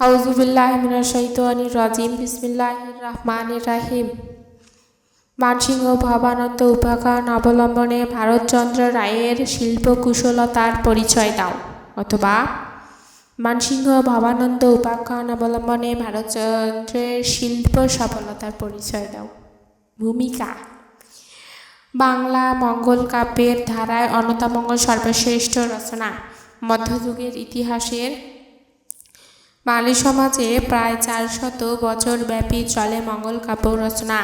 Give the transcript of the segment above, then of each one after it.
হাউজুবিল্লাহমিনাশাইতানির রাজিম। বিসমিল্লাহির রহমানির রাহিম। মানসিংহ ভবানন্দ উপাখ্যান অবলম্বনে ভারতচন্দ্র রায়ের শিল্পকুশলতার পরিচয় দাও, অথবা মানসিংহ ভবানন্দ উপাখ্যান অবলম্বনে ভারতচন্দ্রের শিল্প সফলতার পরিচয় দাও। ভূমিকা। বাংলা মঙ্গল কাব্যের ধারায় অন্যতমঙ্গল সর্বশ্রেষ্ঠ রচনা। মধ্যযুগের ইতিহাসের বাঙালি সমাজে প্রায় চারশত বছর ব্যাপী চলে মঙ্গল কাব্য রচনা।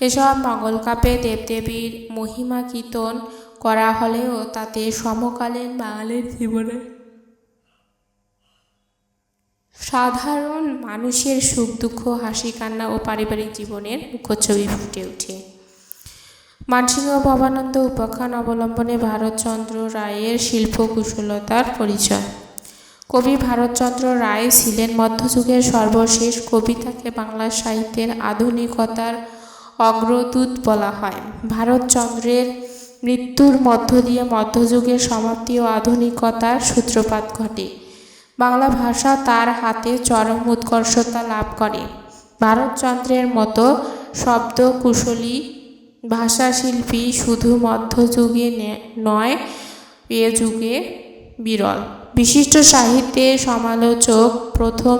এসব মঙ্গল কাব্যে দেবদেবীর মহিমা কীর্তন করা হলেও তাতে সমকালীন বাঙালির জীবনে সাধারণ মানুষের সুখ, দুঃখ, হাসি, কান্না ও পারিবারিক জীবনের মুখচ্ছবি ফুটে ওঠে। মানসিংহ ভবানন্দ উপাখ্যান অবলম্বনে ভারতচন্দ্র রায়ের শিল্প কুশলতার পরিচয়। কবি ভারতচন্দ্র রায় ছিলেন মধ্যযুগের সর্বশেষ কবিতাকে বাংলা সাহিত্যের আধুনিকতার অগ্রদূত বলা হয়। ভারতচন্দ্রের মৃত্যুর মধ্য দিয়ে মধ্যযুগের সমাপ্তি ও আধুনিকতার সূত্রপাত ঘটে। বাংলা ভাষা তার হাতে চরম উৎকর্ষতা লাভ করে। ভারতচন্দ্রের মতো শব্দ শব্দকুশলী ভাষাশিল্পী শুধু মধ্যযুগে নয়, এ যুগে বিরল। বিশিষ্ট সাহিত্যের সমালোচক প্রথম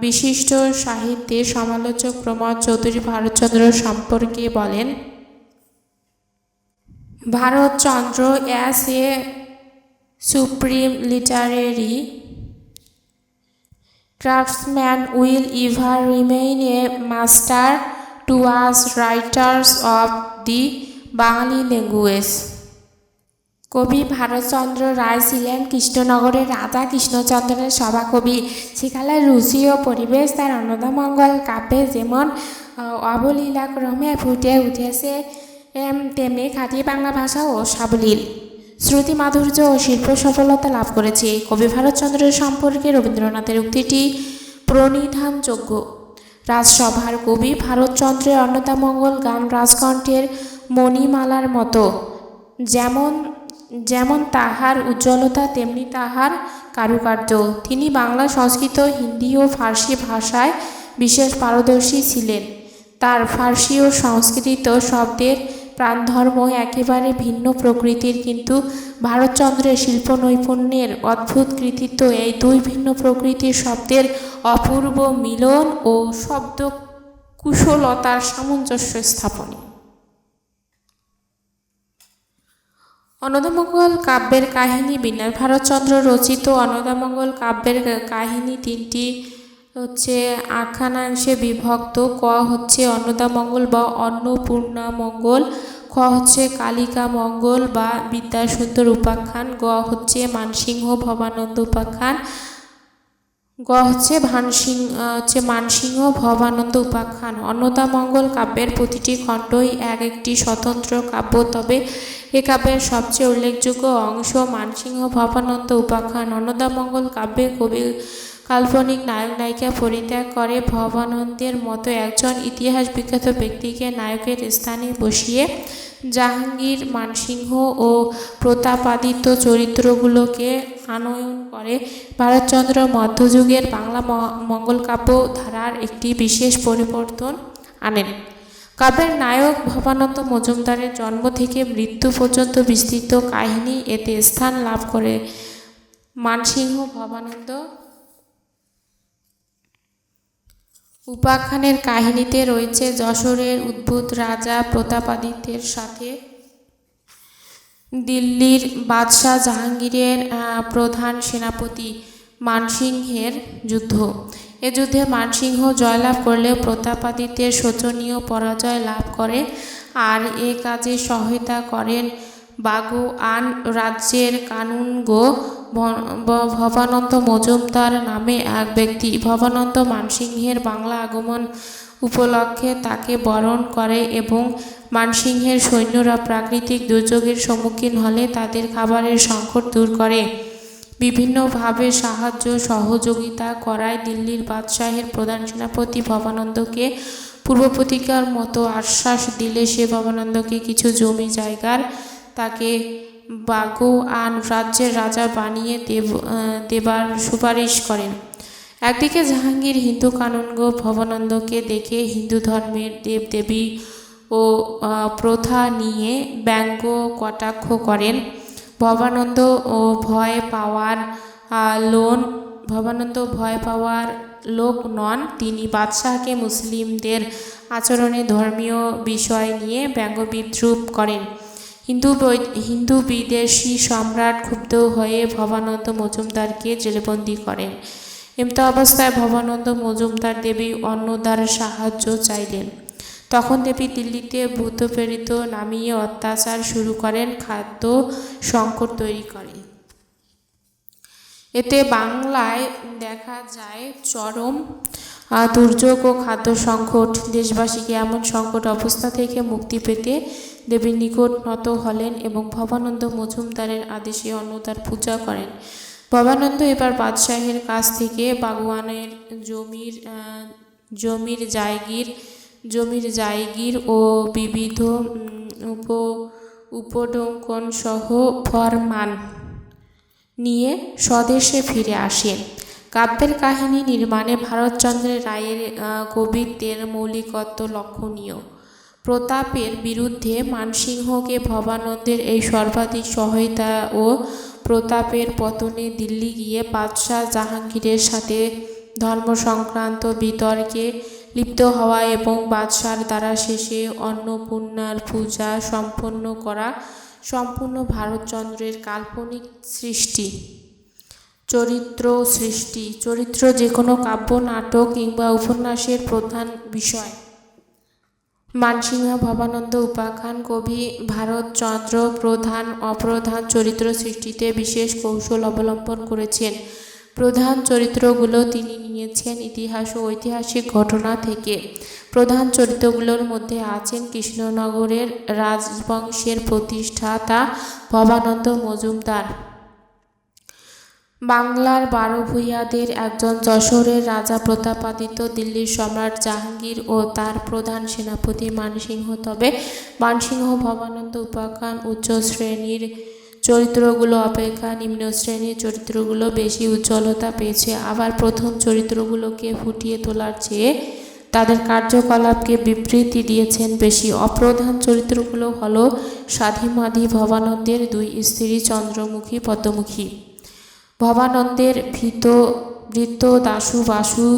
বিশিষ্ট সাহিত্যের সমালোচক প্রমোদ চৌধুরী ভারতচন্দ্র সম্পর্কে বলেন, Bharatchandra as a supreme literary craftsman will ever remain a master to us writers of the Bengali language. কবি ভারতচন্দ্র রায় ছিলেন কৃষ্ণনগরের রাজা কৃষ্ণচন্দ্রের সভাকবি। সেকালের রুচি ও পরিবেশ তার অন্নদামঙ্গল কাব্যে যেমন অবলীলাক্রমে ফুটে উঠেছে তেমনি খাঁটি বাংলা ভাষা ও সাবলীল। শ্রুতি মাধুর্য ও শিল্প সফলতা লাভ করেছে। কবি ভারতচন্দ্রের সম্পর্কে রবীন্দ্রনাথের উক্তিটি, প্রণিধানযোগ্য। রাজসভার কবি ভারতচন্দ্রের অন্নদামঙ্গল গান রাজকণ্ঠের মণিমালার মতো। যেমন যেমন তাহার উজ্জ্বলতা, তেমনি তাহার কারুকার্য। তিনি বাংলা, সংস্কৃত, হিন্দি ও ফার্সি ভাষায় বিশেষ পারদর্শী ছিলেন। তার ফার্সি ও সংস্কৃত শব্দের প্রাণধর্ম একেবারে ভিন্ন প্রকৃতির, কিন্তু ভারতচন্দ্রের শিল্প নৈপুণ্যের অদ্ভুত কৃতিত্ব এই দুই ভিন্ন প্রকৃতির শব্দের অপূর্ব মিলন ও শব্দ কুশলতার সামঞ্জস্য স্থাপনে। অনদামঙ্গল কাব্যের কাহিনী বিনয় ভারতচন্দ্র রচিত অনদামঙ্গল কাব্যের কাহিনী তিনটি হচ্ছে আখ্যানাংশে বিভক্ত, ক হচ্ছে অন্নদামঙ্গল বা অন্নপূর্ণা মঙ্গল খ হচ্ছে কালিকা মঙ্গল বা বিদ্যাসুন্দর উপাখ্যান, গ হচ্ছে মানসিংহ ভবানন্দ উপাখ্যান গ হচ্ছে ভানসিং হচ্ছে মানসিংহ ভবানন্দ উপাখ্যান। অন্নদামঙ্গল কাব্যের প্রতিটি খণ্ডই এক একটি স্বতন্ত্র কাব্য, তবে এ কাব্যের সবচেয়ে উল্লেখযোগ্য অংশ মানসিংহ ভবানন্দ উপাখ্যান। অন্নদামঙ্গল কাব্যে কবি কাল্পনিক নায়ক নায়িকা পরিত্যাগ করে ভবানন্দের মতো একজন ইতিহাস বিখ্যাত ব্যক্তিকে নায়কের স্থানে বসিয়ে জাহাঙ্গীর, মানসিংহ ও প্রতাপাদিত্য চরিত্রগুলোকে আনয়ন করে ভারতচন্দ্র মধ্যযুগের বাংলা মঙ্গল কাব্য ধারার একটি বিশেষ পরিবর্তন আনেন। কাব্যের নায়ক ভবানন্দ মজুমদারের জন্ম থেকে মৃত্যু পর্যন্ত বিস্তৃত কাহিনী এতে স্থান লাভ করে মানসিংহ ভবানন্দ উপাখ্যানের কাহিনীতে রয়েছে যশোরের উদ্ভূত রাজা প্রতাপাদিত্যের সাথে দিল্লির বাদশাহ জাহাঙ্গীরের প্রধান সেনাপতি মানসিংহের যুদ্ধ। এ যুদ্ধে মানসিংহ জয়লাভ করলেও প্রতাপাদিত্যের শোচনীয় পরাজয় লাভ করে আর এ কাজে সহায়তা করেন বাগু আন রাজ্যের কানুনগো ভবানন্দ মজুমদার নামে এক ব্যক্তি। ভবানন্দ মানসিংহের বাংলা আগমন উপলক্ষে তাকে বরণ করে এবং মানসিংহের সৈন্যরা প্রাকৃতিক দুর্যোগের সম্মুখীন হলে তাদের খাবারের সংকট দূর করে। বিভিন্নভাবে সাহায্য সহযোগিতা করায় দিল্লির বাদশাহের প্রধান সেনাপতি ভবানন্দকে পূর্ব প্রতিজ্ঞার মতো আশ্বাস দিলে সে ভবানন্দকে কিছু জমি জায়গার তাকে বাগো আন রাজ্যের রাজা বানিয়ে দেব দেবার সুপারিশ করেন। একদিকে জাহাঙ্গীর হিন্দু কানুনগো ভবানন্দকে দেখে হিন্দু ধর্মের দেবদেবী ও প্রথা নিয়ে ব্যঙ্গ কটাক্ষ করেন। ভবানন্দ ও ভয় পাওয়ার লোন, ভবানন্দ ভয় পাওয়ার লোক নন। তিনি বাদশাহকে মুসলিমদের আচরণে ধর্মীয় বিষয় নিয়ে ব্যঙ্গ বিদ্রুপ করেন। হিন্দু হিন্দু বিদেশি সম্রাট ক্ষুব্ধ হয়ে ভবানন্দ মজুমদারকে জেলবন্দি করেন। এমতো অবস্থায় ভবানন্দ মজুমদার দেবী অন্নদার সাহায্য চাইলেন। তখন দেবী দিল্লিতে ভূত প্রেরিত নামিয়ে অত্যাচার শুরু করেন, খাদ্য সংকট তৈরি করে। এতে বাংলায় দেখা যায়, চরম দুর্যোগ ও খাদ্য সংকট, দেশবাসীকে এমন সংকট অবস্থা থেকে মুক্তি পেতে দেবীর নিকট নত হলেন এবং ভবানন্দ মজুমদারের আদেশে অন্নদার পূজা করেন। ভবানন্দ এবার বাদশাহের কাছ থেকে বাগওয়ানের জমির জমির জায়গির জমির জায়গির ও বিবিধ উপ উপডঙ্কন সহ ফরমান নিয়ে স্বদেশে ফিরে আসেন। কাব্যের কাহিনী নির্মাণে ভারতচন্দ্রের রায়ের কবিত্বের মৌলিকত্ব লক্ষণীয়। প্রতাপের বিরুদ্ধে মানসিংহকে ভবানন্দের এই সর্বাধিক সহায়তা ও প্রতাপের পতনে দিল্লি গিয়ে বাদশাহ জাহাঙ্গীরের সাথে ধর্ম সংক্রান্ত বিতর্কে লিপ্ত হওয়া এবং বাদশার দ্বারা শেষে অন্নপূর্ণার পূজা সম্পন্ন করা সম্পূর্ণ ভারতচন্দ্রের কাল্পনিক সৃষ্টি। চরিত্র সৃষ্টি, চরিত্র যে কোনো কাব্য, নাটক কিংবা উপন্যাসের প্রধান বিষয়। মানসিংহ, ভবানন্দ উপাখ্যান, কবি ভারতচন্দ্র প্রধান, অপ্রধান চরিত্র সৃষ্টিতে বিশেষ কৌশল অবলম্বন করেছেন। প্রধান চরিত্রগুলো তিনি নিয়েছেন ইতিহাস ও ঐতিহাসিক ঘটনা থেকে। প্রধান চরিত্রগুলোর মধ্যে আছেন কৃষ্ণনগরের রাজবংশের প্রতিষ্ঠাতা ভবানন্দ মজুমদার। বাংলার বারো ভূঁইয়াদের একজন যশোরের রাজা প্রতাপাদিত্য, দিল্লির সম্রাট জাহাঙ্গীর ও তার প্রধান সেনাপতি মানসিংহ। তবে মানসিংহ ভবানন্দ উপাখ্যান উচ্চ শ্রেণির চরিত্রগুলো অপেক্ষা নিম্ন শ্রেণির চরিত্রগুলো বেশি উজ্জ্বলতা পেয়েছে। আবার প্রথম চরিত্রগুলোকে ফুটিয়ে তোলার চেয়ে তাদের কার্যকলাপকে বিবৃতি দিয়েছেন বেশি। অপ্রধান চরিত্রগুলো হলো স্বাধীমাধি ভবানন্দের দুই স্ত্রী চন্দ্রমুখী, পদ্মমুখী। ভবানন্দের ভীত বৃত্ত দাশু বাসু,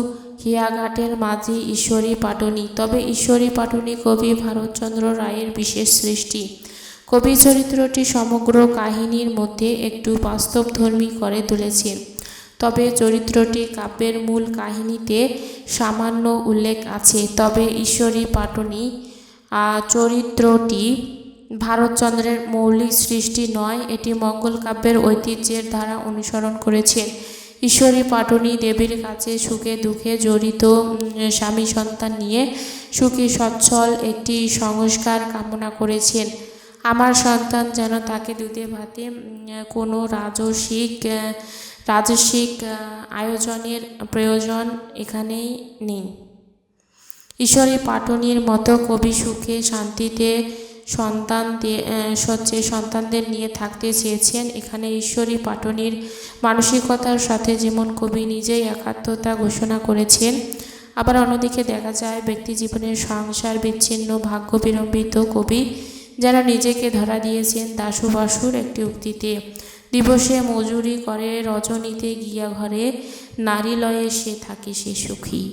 হিয়াঘাটের মাঝি ঈশ্বরী পাটনি। তবে ঈশ্বরী পাটনি কবি ভারতচন্দ্র রায়ের বিশেষ সৃষ্টি। কবি চরিত্রটি সমগ্র কাহিনীর মধ্যে একটু বাস্তবধর্মী করে তুলেছেন তবে চরিত্রটি কাব্যের মূল কাহিনীতে সামান্য উল্লেখ আছে। তবে ঈশ্বরী পাটনি চরিত্রটি ভারতচন্দ্রের মৌলিক সৃষ্টি নয় এটি মঙ্গল কাব্যের ঐতিহ্যের ধারা অনুসরণ করেছেন ঈশ্বরী পাটনি দেবীর কাছে সুখে দুঃখে জড়িত স্বামী সন্তান নিয়ে সুখী সচ্ছল একটি সংস্কার কামনা করেছেন। আমার সন্তান যেন তাকে দুধে ভাতে কোনো রাজসিক আহ, রাজসিক আয়োজনের প্রয়োজন এখানেই নেই। ঈশ্বরী পাটনির মতো কবি সুখে শান্তিতে সন্তান সন্তানদের নিয়ে থাকতে চেয়েছেন। এখানে ঈশ্বরী পাটনির মানসিকতার সাথে যেমন কবি নিজেই একাত্মতা ঘোষণা করেছেন, আবার অন্যদিকে দেখা যায় ব্যক্তি জীবনের সংসার বিচ্ছিন্ন ভাগ্য বিলম্বিত কবি যারা নিজেকে ধরা দিয়েছেন দাসু বাসুর একটি উক্তিতে, দিবসে মজুরি করে রজনীতে গিয়া ঘরে নারী লয়ে সে থাকে সে সুখী।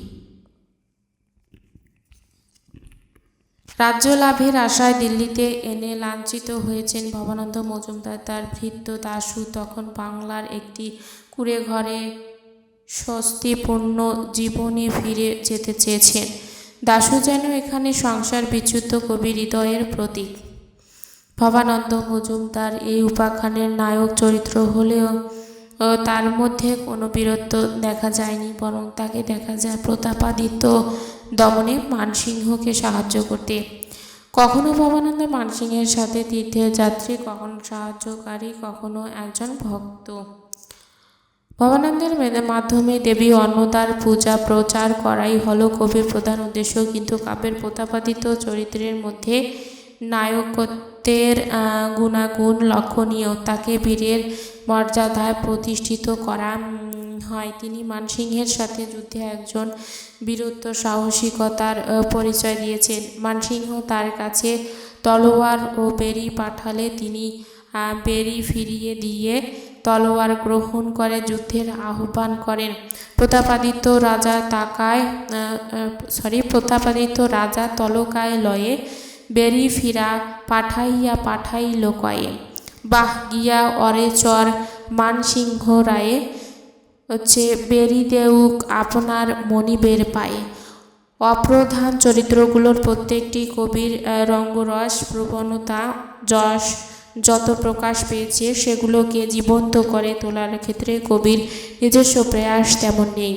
রাজ্য লাভের আশায় দিল্লিতে এনে লাঞ্ছিত হয়েছেন ভবানন্দ মজুমদার। তার ভৃত্য দাশু তখন বাংলার একটি কুড়ে ঘরে স্বস্তিপূর্ণ জীবনে ফিরে যেতে চেয়েছেন। দাশু যেন এখানে সংসার বিচ্যুত কবি হৃদয়ের প্রতীক। ভবানন্দ মজুমদার এই উপাখ্যানের নায়ক চরিত্র হলেও তার মধ্যে কোনো বীরত্ব দেখা যায়নি, বরং তাকে দেখা যায় প্রতাপাদিত্য দমনে মানসিংহকে সাহায্য করতে। কখনো ভবানন্দ মানসিংহের সাথে তীর্থের যাত্রী কখনো সাহায্যকারী, কখনো একজন ভক্ত। ভবানন্দের মাধ্যমে দেবী অন্নদার পূজা প্রচার করাই হলো কবির প্রধান উদ্দেশ্য। কিন্তু কাব্যের প্রতাপাদিত চরিত্রের মধ্যে নায়কত্বের গুণাগুণ লক্ষণীয়। তাকে বীরের মর্যাদায় প্রতিষ্ঠিত করা হয়। তিনি মানসিংহের সাথে যুদ্ধে একজন বীরত্ব সাহসিকতার পরিচয় দিয়েছেন। মানসিংহ তার কাছে তলোয়ার ও বেরি পাঠালে তিনি বেরি ফিরিয়ে দিয়ে তলোয়ার গ্রহণ করে, যুদ্ধের আহ্বান করেন। প্রতাপাদিত্য রাজা তাকায় সরি প্রতাপাদিত্য রাজা তলকায় লয়ে বেরি ফিরা পাঠাইয়া পাঠাইল কয়ে। বাহ, গিয়া অরে চর মানসিংহ রায়ে হচ্ছে বেরি দেউক আপনার মণিবের পায়ে। অপ্রধান চরিত্রগুলোর প্রত্যেকটি কবির রঙ্গরস, প্রবণতা, যশ যত প্রকাশ পেয়েছে সেগুলোকে জীবন্ত করে তোলার ক্ষেত্রে কবির নিজস্ব প্রয়াস তেমন নেই।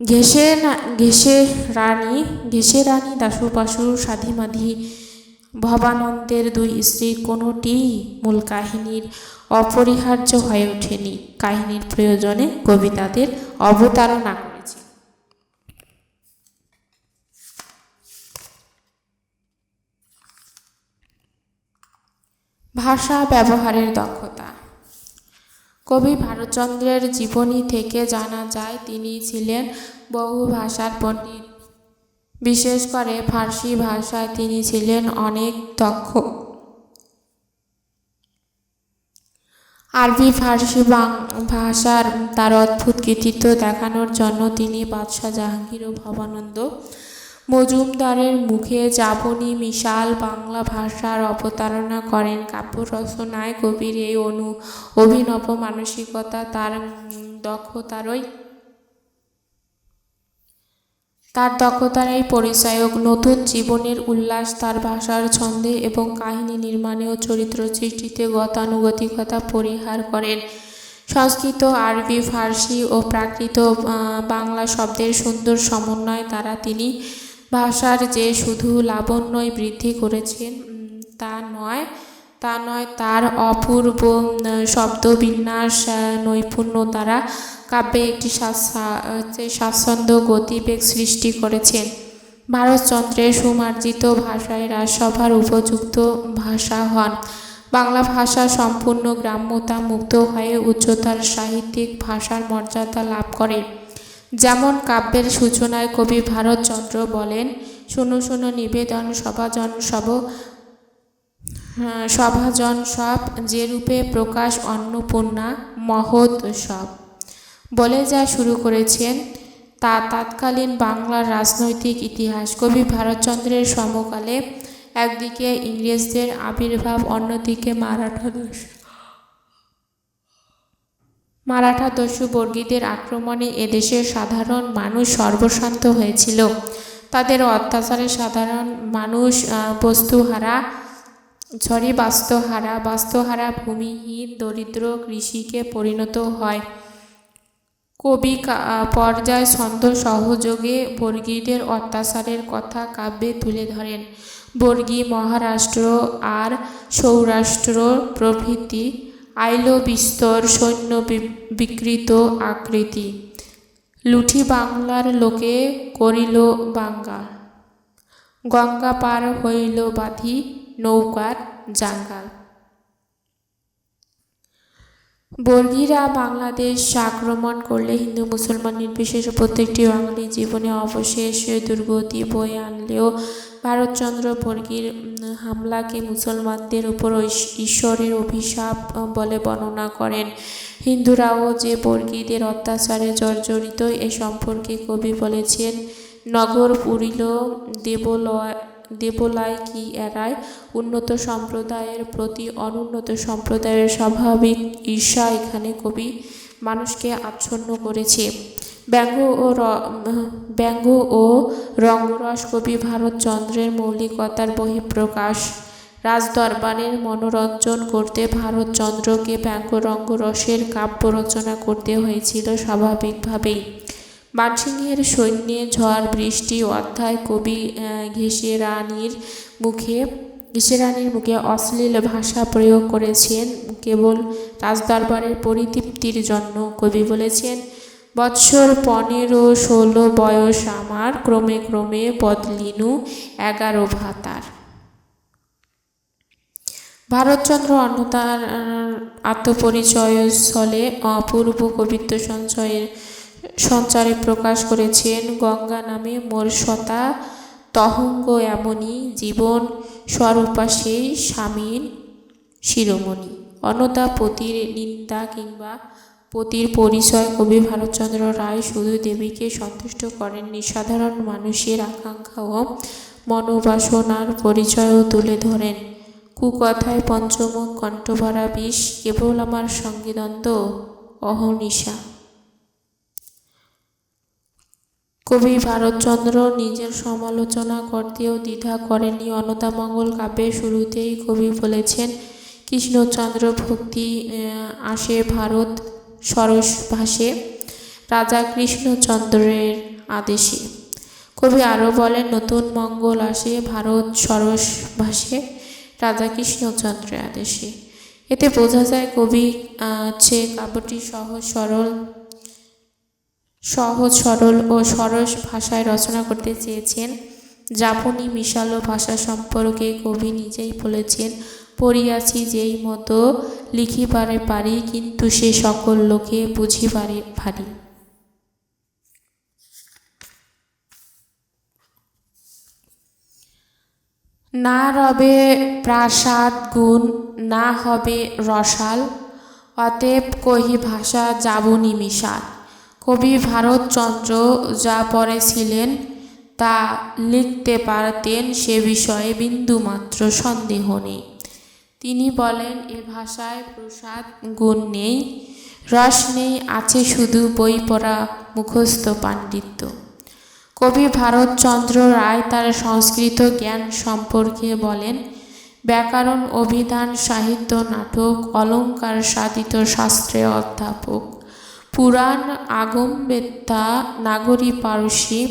ঘেসে ঘেসে রানী ঘেসে রানী দাসুপাশু সাধিমাধি ভবানন্দের দুই স্ত্রীর কোনোটি মূল কাহিনীর অপরিহার্য হয়ে ওঠেনি। কাহিনীর প্রয়োজনে কবি তাদের অবতারণা করেছে। ভাষা ব্যবহারের দক্ষতা। কবি ভারতচন্দ্রের জীবনী থেকে জানা যায়, তিনি ছিলেন বহু ভাষার পণ্ডিত। বিশেষ করে ফার্সি ভাষায় তিনি ছিলেন অনেক দক্ষ। আরবি ফার্সি ভাষার তার অদ্ভুত কৃতিত্ব দেখানোর জন্য তিনি বাদশাহ জাহাঙ্গীর ও ভবানন্দ মজুমদারের মুখে যাবনি মিশাল বাংলা ভাষার অবতারণা করেন। কাব্য রচনায় কবির এই অনু অভিনব মানসিকতা তার দক্ষতারই তার দক্ষতার এই পরিচায়ক, নতুন জীবনের উল্লাস, তার ভাষার ছন্দে এবং কাহিনী নির্মাণে ও চরিত্র সৃষ্টিতে গতানুগতিকতা পরিহার করেন। সংস্কৃত, আরবি, ফার্সি ও প্রাকৃত বাংলা শব্দের সুন্দর সমন্বয় দ্বারা তিনি ভাষার যে শুধু লাবণ্যই বৃদ্ধি করেছেন তা নয় তা নয়, তার অপূর্ব শব্দবিন্যাস নৈপুণ্য দ্বারা কাব্যে একটি স্বাচ্ছন্দ্য গতিবেগ সৃষ্টি করেছেন। ভারতচন্দ্রের সুমার্জিত ভাষায় রাজসভার উপযুক্ত ভাষা হন। বাংলা ভাষা সম্পূর্ণ গ্রাম্যতা মুক্ত হয়ে উচ্চতার সাহিত্যিক ভাষার মর্যাদা লাভ করে যেমন কাব্যের সূচনায় কবি ভারতচন্দ্র বলেন, শুনো শুনো, নিবেদন, সভাজন সব সভাজন সব যে রূপে প্রকাশ অন্নপূর্ণা, মহৎ সব। বলে যা শুরু করেছেন, তা তৎকালীন বাংলার রাজনৈতিক ইতিহাস। কবি ভারতচন্দ্রের সমকালে একদিকে ইংরেজদের আবির্ভাব, অন্যদিকে মারাঠা দোষ। মারাঠা দস্যু বর্গীদের আক্রমণে এদেশের সাধারণ মানুষ সর্বশান্ত হয়েছিল। তাদের অত্যাচারে সাধারণ মানুষ বস্তুহারা সরি বাস্তুহারা, বাস্তহারা ভূমিহীন দরিদ্র কৃষিকে পরিণত হয়। কবি পর্যায় ছন্দ সহযোগে বর্গীদের অত্যাচারের কথা কাব্যে তুলে ধরেন। বর্গী মহারাষ্ট্র আর সৌরাষ্ট্র প্রভৃতি আইল বিস্তর সৈন্য বিকৃত আকৃতি। লুঠি বাংলার লোকে করিল বাঙ্গা। গঙ্গা পার হইল বাঁধি। নৌকার জাঙ্গাল। বর্গীরা বাংলাদেশ আক্রমণ করলে হিন্দু, মুসলমান, নির্বিশেষে প্রত্যেকটি বাঙালি জীবনে অবশেষ দুর্গতি বয়ে আনলেও ভারতচন্দ্র বর্গীর হামলাকে মুসলমানদের উপর ঈশ্বরের অভিশাপ বলে বর্ণনা করেন। হিন্দুরাও যে বর্গীদের অত্যাচারে জর্জরিত এ সম্পর্কে কবি বলেছেন, নগর পুরিল দেবলয় দেবলায় কি এড়ায় উন্নত সম্প্রদায়ের প্রতি অনুন্নত সম্প্রদায়ের স্বাভাবিক ঈর্ষা এখানে কবি মানুষকে আচ্ছন্ন করেছে। ব্যঙ্গ ও ব্যঙ্গ ও রঙ্গরস কবি ভারতচন্দ্রের মৌলিকতার বহিঃপ্রকাশ। রাজদরবারের মনোরঞ্জন করতে ভারতচন্দ্রকে ব্যঙ্গ রঙ্গরসের কাব্য রচনা করতে হয়েছিল স্বাভাবিকভাবেই। মানসিংহের সৈন্যে ঝড় বৃষ্টি অধ্যায় কবি আহ, ঘেঁষে রানীর মুখে ঘেঁষে রানীর মুখে অশ্লীল ভাষা প্রয়োগ করেছেন। কেবল রাজদরবারের পরিতৃপ্তির জন্য কবি বলেছেন বৎসর পনেরো ষোলো বয়স আমার ক্রমে ক্রমে বদলিনু এগারো ভাতার। ভারতচন্দ্র অন্য তার আত্মপরিচয় স্থলে অপূর্ব কবিত্ব সঞ্চয়ের সঞ্চারে প্রকাশ করেছেন গঙ্গা নামে মোর সতা, তহঙ্গ এমনই জীবন স্বরূপা সেই স্বামীর শিরোমণি। অনতা পতির নিন্দা কিংবা পতির পরিচয় কবি ভারতচন্দ্র রায় শুধু দেবীকে সন্তুষ্ট করেননি সাধারণ মানুষের আকাঙ্ক্ষা ও মনোবাসনার পরিচয়ও তুলে ধরেন। কুকথায় পঞ্চমুখ কণ্ঠভরা বিষ, কেবল আমার সঙ্গীদ্বন্দ্ব অহর্নিশা কবি ভারতচন্দ্র নিজের সমালোচনা করতেও দ্বিধা করেননি। অন্নদামঙ্গল কাব্যের শুরুতেই কবি বলেছেন, কৃষ্ণচন্দ্র ভক্তি আসে ভারত সরস ভাষে রাজা কৃষ্ণচন্দ্রের আদেশে। কবি আরও বলেন, নতুন মঙ্গল আসে, ভারত সরস ভাষে রাজা কৃষ্ণচন্দ্রের আদেশে। এতে বোঝা যায় কবি হচ্ছে কাব্যটি সহজ, সরল সহজ, সরল ও সরস ভাষায় রচনা করতে চেয়েছেন। জাপানি মিশালো ভাষা সম্পর্কে কবি নিজেই বলেছেন, পড়িয়াছি যেই মতো লিখিবারে পারি, কিন্তু সে সকল লোকে বুঝিবারে ভারী। না রবে প্রাসাদ গুণ, না হবে রসাল, অতএব কহি ভাষা যাবনি মিশাল। কবি ভারতচন্দ্র যা পড়েছিলেন তা লিখতে পারতেন সে বিষয়ে বিন্দুমাত্র সন্দেহ নেই তিনি বলেন, এ ভাষায় প্রসাদ গুণ নেই, রস নেই, আছে শুধু বই পড়া মুখস্থ পাণ্ডিত্য। কবি ভারতচন্দ্র রায় তার সংস্কৃত জ্ঞান সম্পর্কে বলেন, ব্যাকরণ, অভিধান, সাহিত্য, নাটক, অলঙ্কার, সাধিত শাস্ত্রে অধ্যাপক। পুরাণ আগমবেত্তা নাগরী পারসী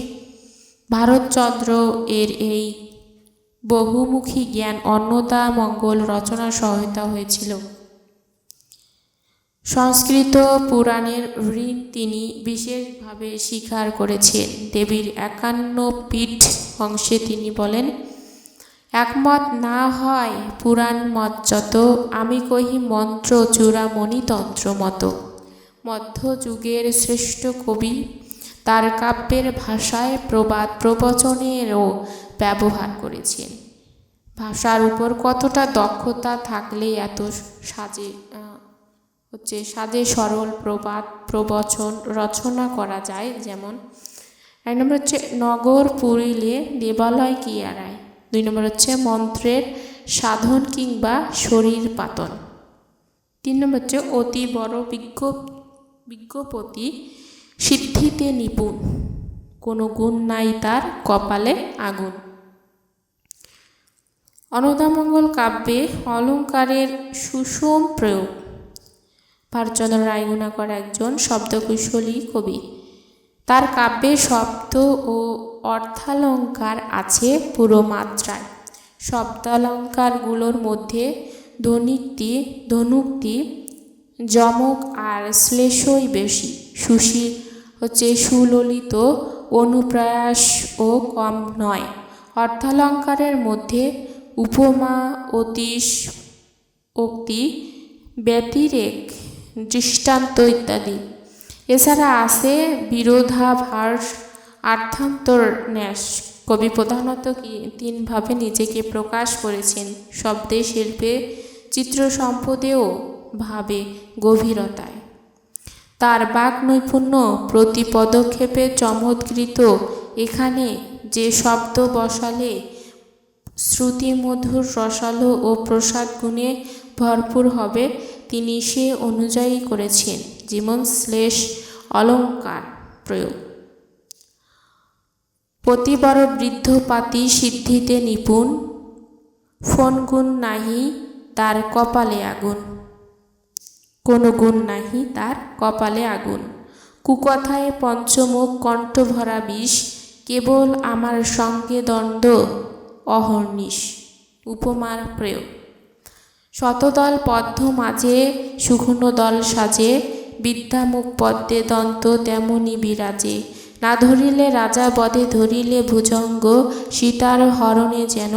ভারতচন্দ্র এর এই বহুমুখী জ্ঞান অন্নদা মঙ্গল রচনা সহায়তা হয়েছিল। সংস্কৃত পুরাণের ঋণ তিনি বিশেষভাবে স্বীকার করেছেন। দেবীর একান্ন পীঠ অংশে তিনি বলেন, একমত না হয় পুরাণ মত যত, আমি কহি মন্ত্র চূড়ামণি তন্ত্র মতো মধ্যযুগের শ্রেষ্ঠ কবি, তার কাব্যের ভাষায় প্রবাদ প্রবচনেরও ব্যবহার করেছেন। ভাষার উপর কতটা দক্ষতা থাকলে এত সাজে হচ্ছে সাজে সরল প্রবাদ প্রবচন রচনা করা যায়? যেমন, এক নম্বর হচ্ছে নগর পুরিলে দেবালয় কি এড়ায় দুই নম্বর হচ্ছে মন্ত্রের সাধন কিংবা শরীর পাতন। তিন নম্বর হচ্ছে অতি বড় বিজ্ঞ বিজ্ঞপতি সিদ্ধিতে নিপুণ। কোনো গুণ নাই তার কপালে আগুন। অনদামঙ্গল কাব্যে অলঙ্কারের সুষম প্রয়োগ। ভারতচন্দ্র রায়গুণাকর একজন শব্দকুশলী কবি। তার কাব্যে শব্দ ও অর্থালঙ্কার আছে পুরো মাত্রায়। শব্দালঙ্কারগুলোর মধ্যে ধ্বনিক্তি ধনুক্তি যমক আর শ্লেষই বেশি। সুশী হচ্ছে সুললিত অনুপ্রয়াস ও কম নয়। অর্থালঙ্কারের মধ্যে উপমা, অতীশ উক্তি ব্যতিরেক, দৃষ্টান্ত ইত্যাদি। এছাড়া আছে বিরোধাভাস আর্থান্তর ন্যাস কবি প্রধানত কি তিনভাবে নিজেকে প্রকাশ করেছেন? শব্দে, শিল্পে চিত্র সম্পদেও ভাবে গভীরতায়। তার বাক নৈপুণ্য প্রতি পদক্ষেপে চমৎকৃত। এখানে যে শব্দ বসালে শ্রুতিমধুর রসালো ও প্রসাদ গুণে ভরপুর হবে, তিনি সে অনুযায়ী করেছেন, যেমন শ্লেষ অলঙ্কার প্রয়োগ। প্রতিবার বৃদ্ধ পাতি সিদ্ধিতে নিপুণ ফোন গুণ নাহি তার কপালে আগুন। কোনো গুণ নাহি তার কপালে আগুন। কুকথায় পঞ্চমুখ কণ্ঠভরা বিষ, কেবল আমার সঙ্গে দ্বন্দ্ব অহর্নিশ উপমার প্রয়োগ। শতদল পদ্ম মাঝে শুকনো দল সাজে, বিদ্যামুখ পদ্মে দন্ত তেমনি বিরাজে। না ধরিলে রাজা বধে ধরিলে ভুজঙ্গ, সীতার হরণে যেন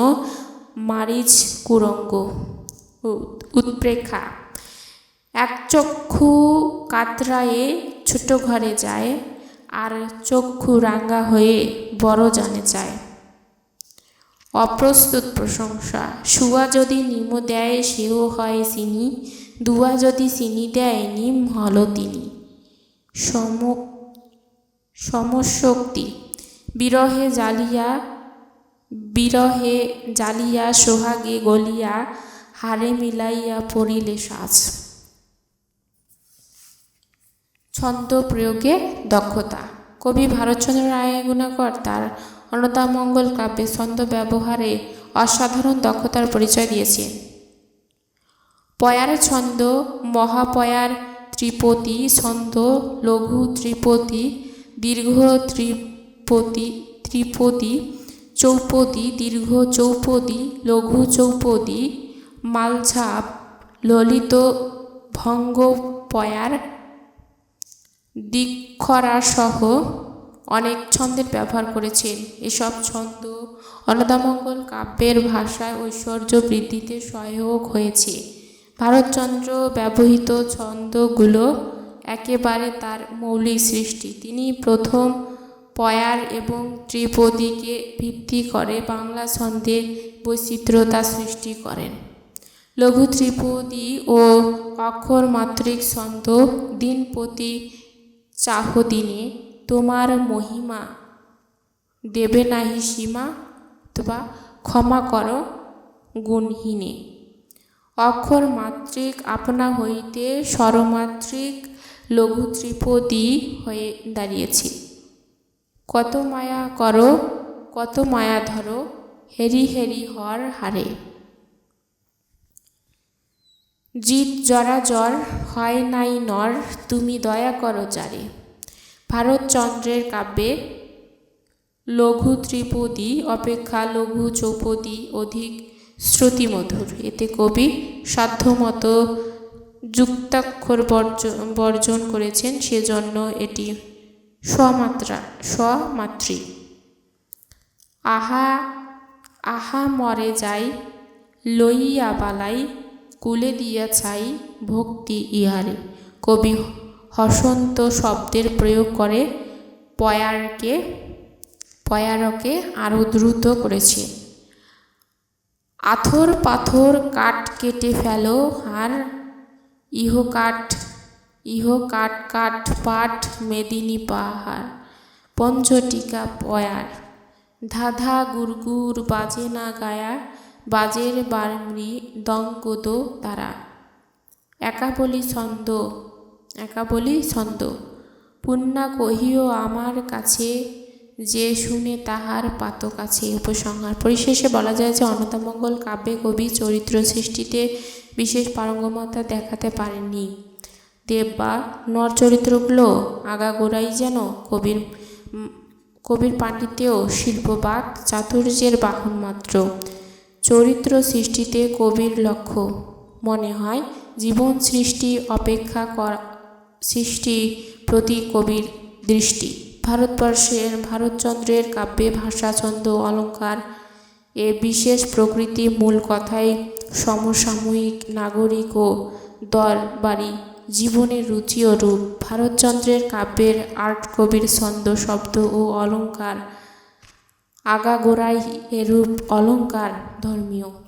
মারিচ কুরঙ্গ। উৎপ্রেক্ষা। এক চক্ষু কাতরায়ে ছোট ঘরে যায়, আর চক্ষু রাঙ্গা হয়ে বড় জানে যায়। অপ্রস্তুত প্রশংসা, শুয়া যদি নিম দেয় সেও হয় চিনি, দুয়া যদি চিনি দেয় নিম হল তিনি। সম, সমশক্তি, বিরহে জালিয়া বিরহে জালিয়া সোহাগে গলিয়া হারে মিলাইয়া পড়িলে সাজ। ছন্দ প্রয়োগে দক্ষতা। কবি ভারতচন্দ্র রায় গুণাকর তার অন্নদামঙ্গল কাব্যে ছন্দ ব্যবহারে অসাধারণ দক্ষতার পরিচয় দিয়েছেন। পয়ার ছন্দ, মহাপয়ার ত্রিপতি, ছন্দ, লঘু ত্রিপতি, দীর্ঘ ত্রিপতি ত্রিপদি চৌপদী দীর্ঘ চৌপদী লঘু চৌপদী মালঝাপ, ললিত ভঙ্গ পয়ার দিক্ষরা সহ অনেক ছন্দের ব্যবহার করেছেন। এসব ছন্দ অন্নদামঙ্গল কাব্যের ভাষায় ঐশ্বর্য বৃদ্ধিতে সহায়ক হয়েছে। ভারতচন্দ্র ব্যবহৃত ছন্দগুলো একেবারে তার মৌলিক সৃষ্টি। তিনি প্রথম পয়ার এবং ত্রিপদীকে ভিত্তি করে বাংলা ছন্দের বৈচিত্র্যতা সৃষ্টি করেন। লঘু ত্রিপদী ও অক্ষর মাত্রিক ছন্দ দিন প্রতি চাহ দিনে তোমার মহিমা। দেবে নাহি সীমা, অথবা ক্ষমা কর গুণহীনে। অক্ষর মাত্রিক আপনা হইতে স্বরমাত্রিক লঘু ত্রিপদী হয়ে দাঁড়িয়েছে। কত মায়া করো, কত মায়া ধরো, হেরি হেরি হর হারে। জিত জরা জ্বর হয় নাই নর, তুমি দয়া করো যারে ভারতচন্দ্রের কাব্যে, লঘু ত্রিপদী অপেক্ষা লঘু চৌপদী অধিক শ্রুতিমধুর। এতে কবি সাধ্যমতো যুক্তাক্ষর বর্জন বর্জন করেছেন, সেজন্য এটি স্বমাত্রা স্বমাত্রিক আহা আহা মরে যাই, লইয়া বালাই কুলে দিয়া ছাই ভক্তি ইহারে। কবি হসন্ত শব্দের প্রয়োগ করে পয়ারকে পয়ারকে আরও দ্রুত করেছে। আথর পাথর কাঠ কেটে ফেলো আর ইহো কাঠ ইহো কাঠ কাঠ পাট মেদিনী পাহাড়, পঞ্চটিকা পয়ার। ধাধা গুরগুর বাজে না গায়া বাজের বারমৃ দঙ্গদ তারা। একা বলি ছন্দ, একা বলি ছন্দ। পুণ্যা কহিও আমার কাছে, যে শুনে তাহার পাতক আছে। উপসংহার। পরিশেষে বলা যায় যে অন্নদামঙ্গল কাব্যে কবি চরিত্র সৃষ্টিতে বিশেষ পারঙ্গমতা দেখাতে পারেননি। দেব বা নর চরিত্রগুলো আগাগোড়াই যেন কবির কবির পাণ্ডিত্যেও শিল্পবাদ, চাতুর্যের বাহন মাত্র। চরিত্র সৃষ্টিতে কবির লক্ষ্য। মনে হয়, জীবন সৃষ্টি অপেক্ষা করা, সৃষ্টি প্রতি কবির দৃষ্টি। ভারতবর্ষের ভারতচন্দ্রের কাব্যে ভাষা, ছন্দ অলঙ্কার এ বিশেষ প্রকৃতি মূল কথাই সমসাময়িক নাগরিক ও দরবারি জীবনের রুচি ও রূপ। ভারতচন্দ্রের কাব্যের আর্ট কবির ছন্দ, শব্দ ও অলঙ্কার আগাগোড়াই এরূপ অলঙ্কার ধর্মীয়।